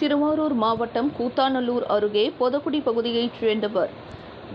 திருவாரூர் மாவட்டம் கூத்தாநல்லூர் அருகே பொதக்குடி பகுதியைச் சேர்ந்தவர்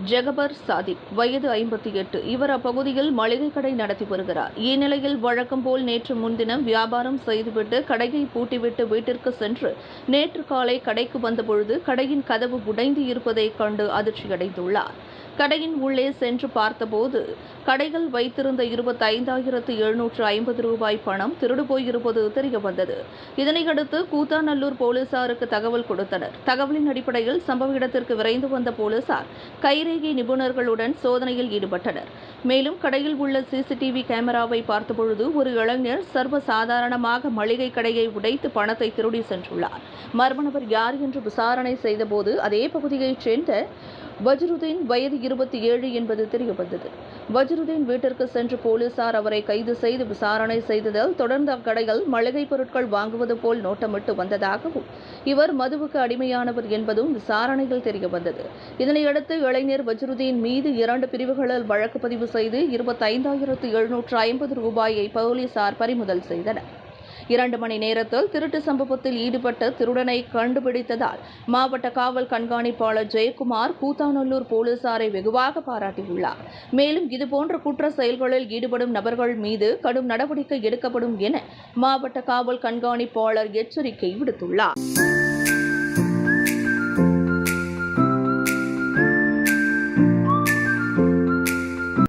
ஜெகபர் சாதிக் வயது ஐம்பத்தி எட்டு. இவர் அப்பகுதியில் மளிகை கடை நடத்தி வருகிறார். இந்நிலையில் வழக்கம் போல் நேற்று முன்தினம் வியாபாரம் செய்துவிட்டு கடையை பூட்டிவிட்டு வீட்டிற்கு சென்று நேற்று காலை கடைக்கு வந்தபொழுது கடையின் கதவு உடைந்து இருப்பதைக் கண்டு அதிர்ச்சியடைந்துள்ளார். கடையின் உள்ளே சென்று பார்த்தபோது கடைகள் வைத்திருந்த இருபத்தைந்தாயிரத்து எழுநூற்று ஐம்பது ரூபாய் பணம் திருடு போயிருப்பது தெரிய வந்தது இதனையடுத்து கூத்தாநல்லூர் போலீசாருக்கு தகவல் கொடுத்தனர். தகவலின் அடிப்படையில் சம்பவ இடத்திற்கு விரைந்து வந்த போலீசார் கைரேகை நிபுணர்களுடன் சோதனையில் ஈடுபட்டனர். மேலும் கடையில் உள்ள சிசிடிவி கேமராவை பார்த்தபொழுது ஒரு இளைஞர் சர்வ சாதாரணமாக மளிகை கடையை உடைத்து பணத்தை திருடி சென்றுள்ளார். மர்ம நபர் யார் என்று விசாரணை செய்தபோது அதே பகுதியைச் சேர்ந்த வஜ்ருதீன் வயது இருபத்தி ஏழு என்பது தெரியவந்தது. வஜ்ருதீன் வீட்டிற்கு சென்று போலீசார் அவரை கைது செய்து விசாரணை செய்ததால் தொடர்ந்து அக்கடையில் மளிகை பொருட்கள் வாங்குவது போல் நோட்டமிட்டு வந்ததாகவும் இவர் மதுவுக்கு அடிமையானவர் என்பதும் விசாரணையில் தெரியவந்தது. இதனையடுத்து இளைஞர் வஜ்ருதீன் மீது இரண்டு பிரிவுகளில் வழக்கு பதிவு செய்து இருபத்தைந்தாயிரத்து எழுநூற்று ஐம்பது ரூபாயை போலீசார் பறிமுதல் செய்தனர். இரண்டு மணி நேரத்தில் திருட்டு சம்பவத்தில் ஈடுபட்ட திருடனை கண்டுபிடித்ததால் மாவட்ட காவல் கண்காணிப்பாளர் ஜெயக்குமார் கூத்தாநல்லூர் போலீசாரை வெகுவாக பாராட்டியுள்ளார். மேலும் இதுபோன்ற குற்ற செயல்களில் ஈடுபடும் நபர்கள் மீது கடும் நடவடிக்கை எடுக்கப்படும் என மாவட்ட காவல் கண்காணிப்பாளர் எச்சரிக்கை விடுத்துள்ளார்.